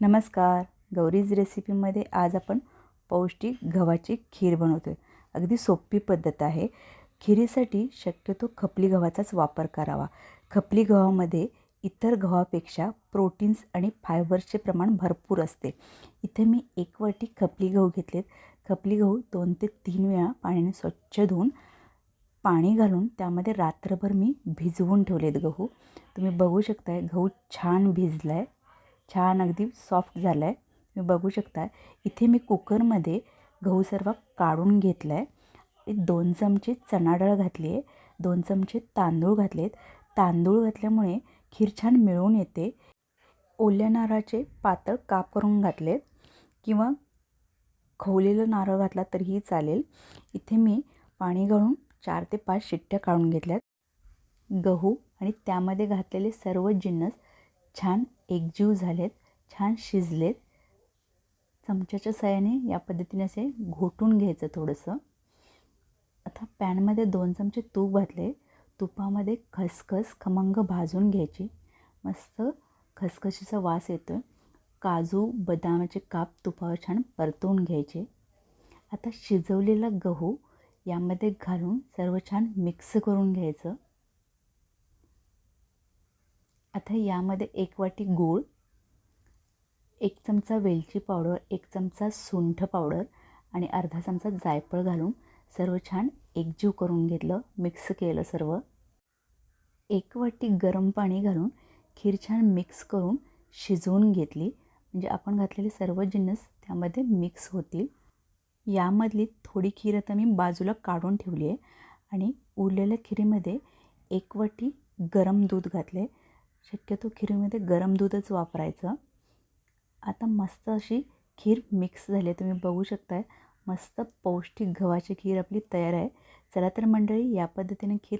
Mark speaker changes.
Speaker 1: नमस्कार. गौरीज रेसिपीमध्ये आज आपण पौष्टिक गव्हाची खीर बनवतो आहे अगदी सोपी पद्धत आहे. खिरीसाठी शक्यतो खपली गव्हाचाच वापर करावा. खपली गव्हामध्ये इतर गव्हापेक्षा प्रोटीन्स आणि फायबर्सचे प्रमाण भरपूर असते. इथे मी एक वाटी खपली गहू घेतलेत. खपली गहू दोन ते तीन वेळा पाण्याने स्वच्छ धुवून पाणी घालून त्यामध्ये रात्रभर मी भिजवून ठेवलेत गहू. तुम्ही बघू शकताय गहू छान भिजला आहे छान अगदी सॉफ्ट झाला आहे तुम्ही बघू शकता इथे मी कुकरमध्ये गहू सर्व काढून घेतला आहे दोन चमचे चणा डाळ घातली आहे दोन चमचे तांदूळ घातलेत. तांदूळ घातल्यामुळे खीर छान मिळून येते. ओल्या नारळाचे पातळ काप करून घातलेत. किंवा खवलेलं नारळ घातला तरीही चालेल. इथे मी पाणी घालून चार ते पाच शिट्ट्या काढून घेतल्यात. गहू आणि त्यामध्ये घातलेले सर्व जिन्नस छान एकजीव झालेत छान शिजलेत. चमच्याच्या साह्याने या पद्धतीने असे घोटून घ्यायचं थोडंसं. आता पॅनमध्ये दोन चमचे तूप घातले. तुपामध्ये खसखस खमंग भाजून घ्यायची. मस्त खसखशीचा वास येतो आहे काजू बदामाचे काप तुपावर छान परतवून घ्यायचे. आता शिजवलेला गहू यामध्ये घालून सर्व छान मिक्स करून घ्यायचं. आता यामध्ये एक वाटी गूळ एक चमचा वेलची पावडर एक चमचा सुंठ पावडर आणि अर्धा चमचा जायफळ घालून सर्व छान एकजीव करून घेतलं मिक्स केलं सर्व. एक वाटी गरम पाणी घालून खीर छान मिक्स करून शिजवून घेतली. म्हणजे आपण घातलेले सर्व जिन्नस त्यामध्ये मिक्स होतील. यामधली थोडी खीर आता मी बाजूला काढून ठेवली आहे आणि उरलेल्या खिरीमध्ये एक वाटी गरम दूध घातले शक्यतो खीरमध्ये गरम दूधच वापरायचं. आता मस्त अशी खीर मिक्स झाली आहे. तुम्ही बघू शकताय मस्त पौष्टिक गव्हाची खीर आपली तयार आहे. चला तर मंडळी या पद्धतीने खीर